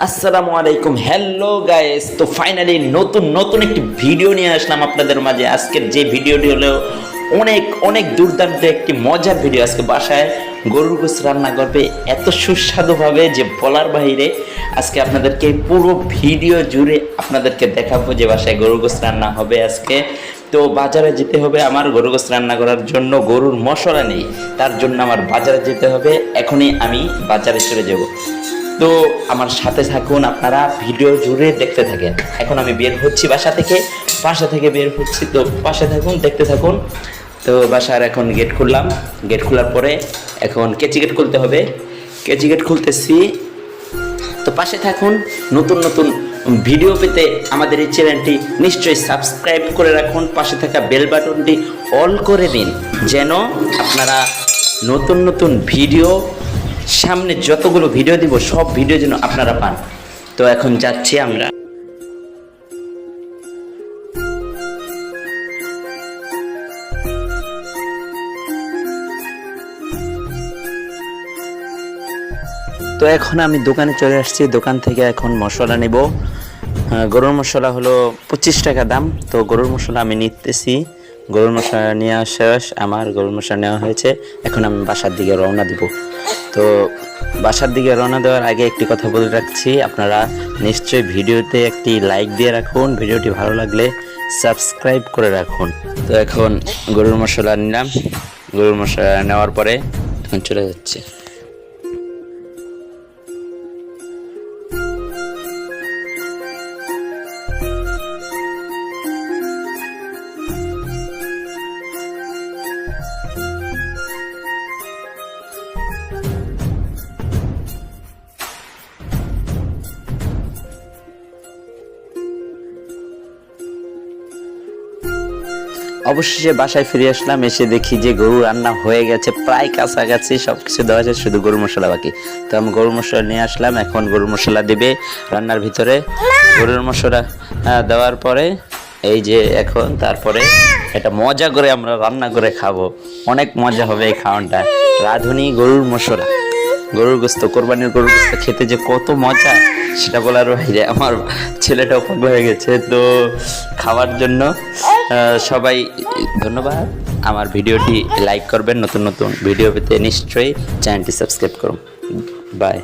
আসসালামু আলাইকুম। Hello guys তো ফাইনালি নতুন নতুন একটি ভিডিও নিয়ে আসলাম আপনাদের মাঝে। আজকের যে ভিডিওটি হলো অনেক অনেক দুর্দান্ত একটি মজার ভিডিও আজকে বাসায় গরুর গোস রান্না করবে এত সুস্বাদুভাবে যে বলার বাইরে আজকে আপনাদেরকে পুরো ভিডিও জুড়ে আপনাদেরকে দেখাবো যে বাসায় গরুর গোস রান্না হবে আজকে। তো বাজারে যেতে হবে আমার গরু গোস রান্না করার জন্য। গরুর মশলা নেই, তার জন্য আমার বাজারে যেতে হবে। এখনই আমি বাজারে চলে যাব। তো আমার সাথে থাকুন, আপনারা ভিডিও জুড়ে দেখতে থাকেন। এখন আমি বের হচ্ছি বাসা থেকে বাসা থেকে বের হচ্ছি, তো বাসা থাকুন, দেখতে থাকুন। তো বাসার এখন গেট খুললাম। গেট খোলার পরে এখন কেচি গেট খুলতে হবে। কেচি গেট খুলতেছি। তো পাশে থাকুন, নতুন নতুন ভিডিও পেতে আমাদের এই চ্যানেলটি নিশ্চয়ই সাবস্ক্রাইব করে রাখুন। পাশে থাকা বেল বাটনটি অল করে দিন, যেন আপনারা নতুন নতুন ভিডিও সামনে যতগুলো ভিডিও দিব, সব ভিডিও যেন আপনারা পান। তো এখন যাচ্ছি আমরা। তো এখন আমি দোকানে চলে আসছি। দোকান থেকে এখন মশলা নেব। গরুর মশলা হলো পঁচিশ টাকা দাম। তো গরুর মশলা আমি নিতেছি। গরুর মশলা নেওয়া শেষ। আমার গরুর মশলা নেওয়া হয়েছে। এখন আমি বাসার দিকে রওনা দিব। তো বাসার দিকে রওনা দেওয়ার আগে একটি কথা বলে রাখছি। আপনারা নিশ্চয়ই ভিডিওতে একটি লাইক দিয়ে রাখুন। ভিডিওটি ভালো লাগলে সাবস্ক্রাইব করে রাখুন। তো এখন গরুর মশলা নিলাম। গরুর মশলা নেওয়ার পরে এখন চলে যাচ্ছে। অবশেষে বাসায় ফিরে আসলাম, এসে দেখি যে গরু রান্না হয়ে গেছে, প্রায় কাছাকাছি সব কিছু দেওয়া আছে, শুধু গরু মশলা বাকি। তো আমি গরু মশলা নিয়ে আসলাম, এখন গরু মশলা দেবে রান্নার ভিতরে। গরুর মশলা দেওয়ার পরে, এই যে এখন, তারপরে এটা মজা করে আমরা রান্না করে খাব। অনেক মজা হবে এই খাওয়ানটা। রাঁধুনি গরুর মশলা। গরুর গোস্ত, কোরবানির গরুর গোস্ত খেতে যে কত মজা, সেটা বলার বাইরে আমার ছেলেটা পাগল হয়ে গেছে। তো খাওয়ার জন্য সবাই, ধন্যবাদ। আমার ভিডিওটি লাইক করবেন, নতুন নতুন ভিডিও পেতে নিশ্চয়ই চ্যানেলটি সাবস্ক্রাইব করুন। বাই।